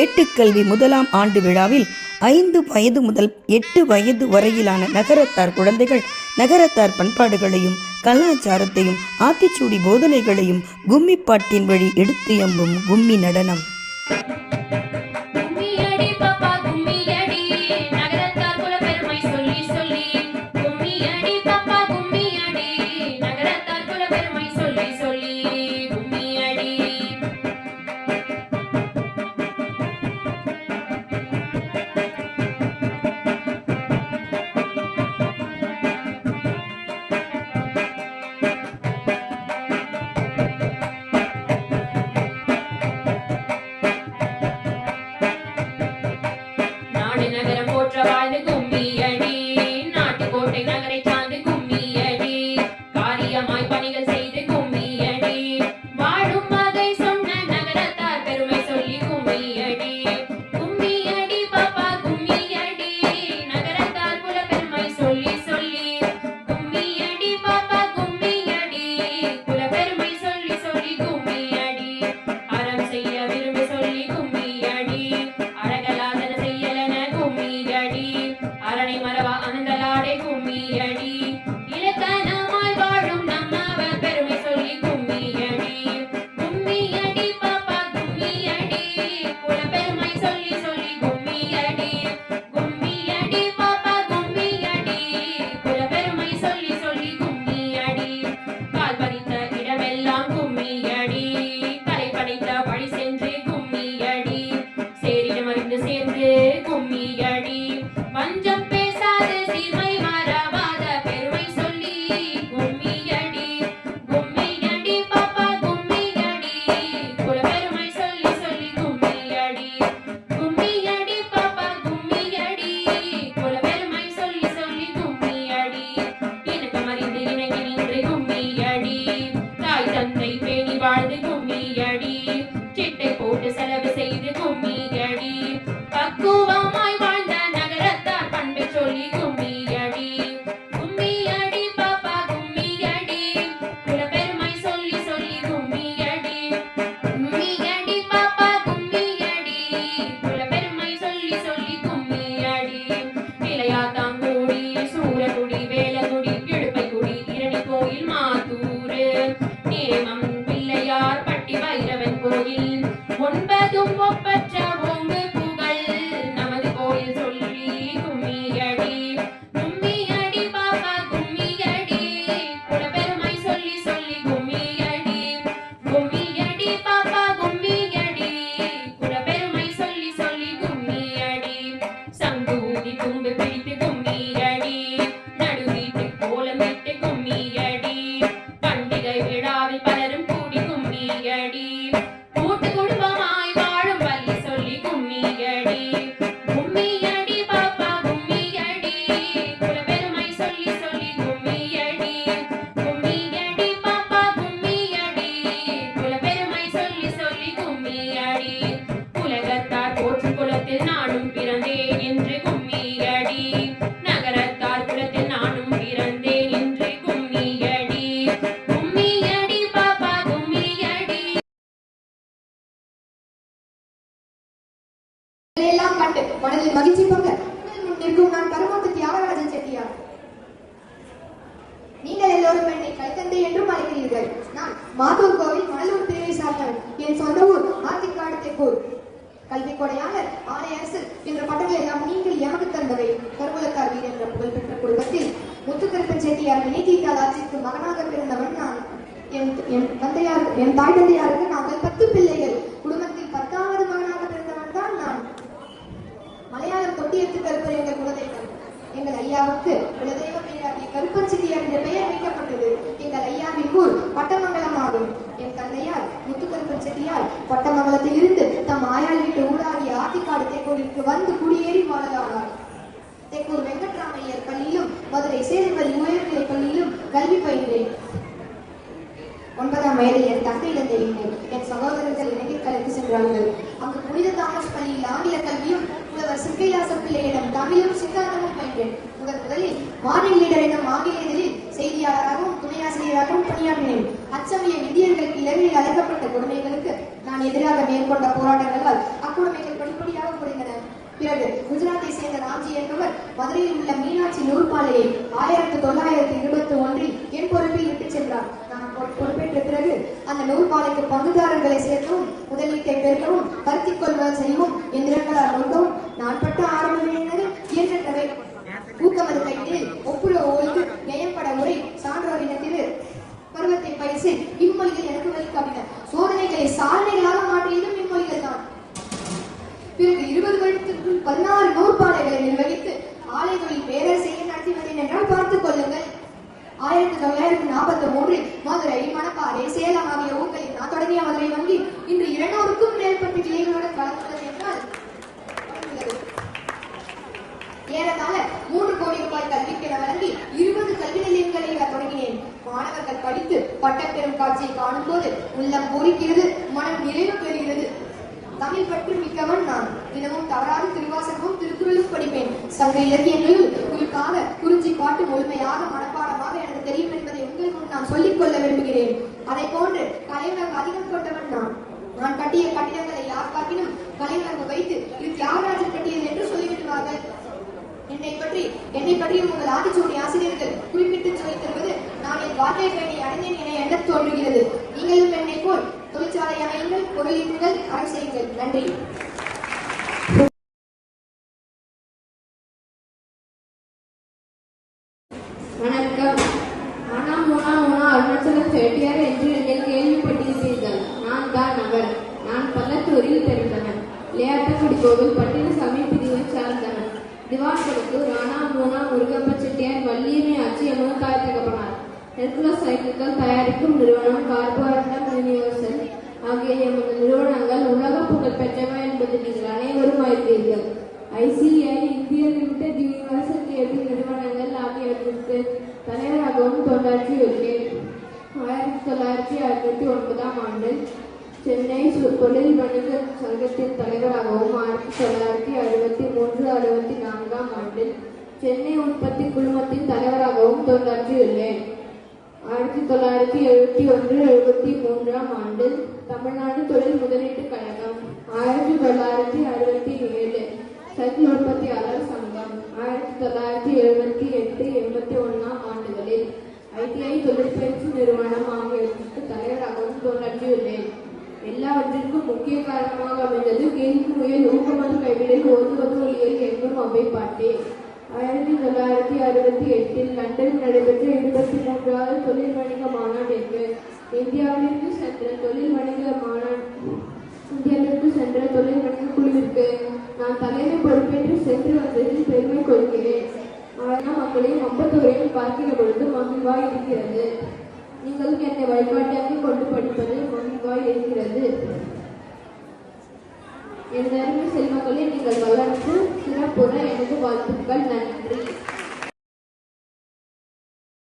ஏட்டுக்கல்வி முதலாம் ஆண்டு விழாவில் ஐந்து வயது முதல் எட்டு வயது வரையிலான நகரத்தார் குழந்தைகள் நகரத்தார் பண்பாடுகளையும் கலாச்சாரத்தையும் ஆத்திச்சூடி போதனைகளையும் கும்மிப்பாட்டின் வழி எடுத்து எம்பும் கும்மி நடனம். Ra 给我 பனைமரம் யோசிப்பாங்க நிற்கும் நான் கருமாத்து தியாகராஜ செட்டியார் நீங்கள் எல்லோரும் என்னை கைத்தந்தை என்றும் அழைக்கிறீர்கள். நான் மாதூர் கோவில் கடலூர் பிரிவை சார்ந்தவன் என் சொந்த ஊர் ஆத்திக்காடு தெப்பூர் கல்வி கொடையாளர் ஆலய அரசு என்ற பட்டங்கள் எல்லாம் நீங்கள் எமக்கு தந்தவை. கருவூலக்கார் வீர் என்ற புகழ்பெற்ற குடும்பத்தில் முத்துக்கருப்பன் செட்டியார் நினைத்தீட்டால் ஆட்சிக்கு மகனாக பிறந்தவன் நான். என் என் தந்தையார் என் தாய் தந்தையாருக்கு வந்து குடியேறி வாழலானார் தெக்கூர் வெங்கட்ராமையர் பள்ளியிலும் மதுரை சேதுபதி உயர்நிலைப் பள்ளியிலும் கல்வி பயின்றேன். ஒன்பதாம் வயதில் என் தந்தையிடம் தெரிந்தேன். என் சகோதரர்கள் இலங்கை கலைக்கு சென்றார்கள். அங்கு புனித தாமஸ் பள்ளியில் ஆங்கில கல்வியும் புலவர் சிக்கைலாச பிள்ளையிடம் தமிழும் சித்தாந்தமும் பயின்றேன். முதன் முதலில் மார்னிங் லீடரிடம் ஆங்கில இதழில் செய்தியாளராகவும் துணையாசிரியராகவும் பணியாற்றினேன். அச்சமய இந்தியர்களுக்கு இலங்கையில் அழைக்கப்பட்ட கொடுமைகளுக்கு நான் எதிராக மேற்கொண்ட போராட்டங்களால் அக்குடுமை பிறகு குஜராத்தை சேர்ந்த ராம்ஜி என்பவர் மதுரையில் உள்ள மீனாட்சி நூற்பாலையை ஆயிரத்தி தொள்ளாயிரத்தி இருபத்தி ஒன்றில் என் பொறுப்பில் விட்டு சென்றார். நான் பொறுப்பேற்ற பிறகு அந்த நூற்பாலைக்கு பங்குதாரர்களை சேர்க்கவும் முதலீட்டை பெருக்கவும் பருத்தி கொள்வதல் செய்யவும் எந்திரங்களால் நோக்கவும் நான் பட்ட ஆரம்பம் இயன்றவை ஊக்கமது கையில் ஒப்புர ஓய்வு நயம்பட சான்றோர் சான்றோரினத்திற்கு பருவத்தை பயிற்சி இம்மொழிகள் எனக்கு கவிஞர் சோதனைகளை சாதனைகளாக பிறகு இருபது வருடத்திற்குள் பதினாறு நூற்பாலைகளை நிர்வகித்து ஆலைகளில் செய்ய நடத்தி வந்தேன் என்றால் பார்த்துக் கொள்ளுங்கள். ஆயிரத்தி தொள்ளாயிரத்தி நாற்பத்தி மூன்றில் மதுரை மணப்பாறை சேலம் ஆகிய ஊர்களில் நான் தொடங்கிய மதுரை வங்கி இன்று இருநூறுக்கும் மேற்பட்ட கிளைகளுடன் கலந்துள்ளது என்றால் ஏறத்தாழ மூன்று கோடி ரூபாய் கல்விக்கென வழங்கி இருபது கல்வி நிலையங்களை நான் தொடங்கினேன். மாணவர்கள் படித்து பட்டம் பெறும் காட்சியை காணும் போது உள்ளம் பொறிக்கிறது மனம் நிறைவு பெறுகிறது. தமிழ் பற்று மிக்கவன் நான். தினமும் தவறாது திருவாசகமும் திருக்குறளும் படிப்பேன். சங்க இலக்கியங்களில் உங்களுக்காக குறிஞ்சி பாட்டு முழுமையாக மனப்பாடமாக எனக்கு தெரியும் என்பதை உங்களுக்கு முன் நான் சொல்லிக் கொள்ள விரும்புகிறேன். அதை போன்று கலைஞர் அதிகம் கொண்டவன் நான். நான் கட்டிய கட்டிடங்களை யார் பார்க்கினும் கலைஞர் வைத்து இது தியாகராஜன் கட்டியது என்று சொல்லிவிடுவார்கள். என்னை பற்றி என்னை பற்றி உங்கள் ஆதிச்சோடி ஆசிரியர்கள் குறிப்பிட்டு சொல்லித் தருவது நான் என் வாழ்க்கை பயனை அடைந்தேன் என எண்ணத் தோன்றுகிறது. நீங்களும் என்னை போல் தொழிற்சாலை அமைந்து பொருளீட்டுங்கள் அரசு செய்யுங்கள். நன்றி. வணக்கம். அண்ணா மூணா மூணா அருணாச்சலம் செட்டியார் என்று நீங்கள் கேள்விப்பட்டிருப்பீர்கள். நான் தான் அவர் நான் பள்ளத்தூரில் பிறந்தவன். விளையாட்டுக்குடி கோவில் பட்டினசாமி பிரிவை சார்ந்தவன். திவான்களுக்கு ராணா மூணா முருகப்ப செட்டியார் வள்ளியனை ஆட்சி எமது தாய் தகப்பனார். ஹெர்குலஸ் சைக்கிள்கள் தயாரிக்கும் நிறுவனம் கார்போரேட்டம் யூனிவர்சல் ஆகிய எமது நிறுவனங்கள் உலக புகழ் பெற்றவை என்பது நீங்கள் அனைவரும் அறிவீர்கள். ஐசிஐ இந்திய லிமிடெட் யூனிவர்சிட்டி கேபிள் நிறுவனங்கள் ஆகியவற்றிற்கு தலைவராகவும் தொண்டாற்றியுள்ளேன். ஆயிரத்தி தொள்ளாயிரத்தி அறுபத்தி ஒன்பதாம் ஆண்டு சென்னை தொழில் வணிக சங்கத்தின் தலைவராகவும் ஆயிரத்தி தொள்ளாயிரத்தி அறுபத்தி மூன்று அறுபத்தி நான்காம் ஆண்டில் சென்னை உற்பத்தி குழுமத்தின் தலைவராகவும் தொண்டாற்றியுள்ளேன். ஆயிரத்தி தொள்ளாயிரத்தி எழுபத்தி ஒன்று எழுபத்தி மூன்றாம் ஆண்டு தமிழ்நாடு தொழில் முதலீட்டு கழகம். ஆயிரத்தி தொள்ளாயிரத்தி அறுபத்தி ஏழு சைக்கிள் உற்பத்தியாளர் சங்கம். ஆயிரத்தி தொள்ளாயிரத்தி எழுபத்தி எட்டு எண்பத்தி ஒன்றாம் ஆண்டுகளில் ஐடிஐ தொழிற்பயிற்சி நிறுவனம் ஆகியவற்றுக்கு தலைவராகவும் தோன்றியுள்ளேன் எல்லாவற்றிற்கும் முக்கிய காரணமாக அமைந்தது கேள்வி முயல் ஊக்கமது கைவிடில் ஒதுவது ஒளியல் என்னும் அவை பாட்டே ஆயிரத்தி தொள்ளாயிரத்தி அறுபத்தி எட்டில் லண்டனில் நடைபெற்ற இருபத்தி மூன்றாவது தொழில் வணிக மாநாட்டிற்கு இந்தியாவிற்கு சென்ற தொழில் வணிக மாநாடு. இந்தியாவிற்கு சென்ற தொழில் வணிக குழுவிற்கு நான் தலைமை பொறுப்பேற்று சென்று வந்ததில் பெருமை கொள்கிறேன். ஆனால் மக்களையும் ஐம்பத்தோரையும் பார்க்கிற பொழுது மகிழ்வாய் இருக்கிறது. நீங்கள் என்னை வழிபாட்டாக கொண்டு படிப்பது மகிழ்வாய் இருக்கிறது. என் அருமை செல்வங்களே நீங்கள் வளர்ந்து சிறப்புற எனது வாழ்த்துக்கள் நன்றி.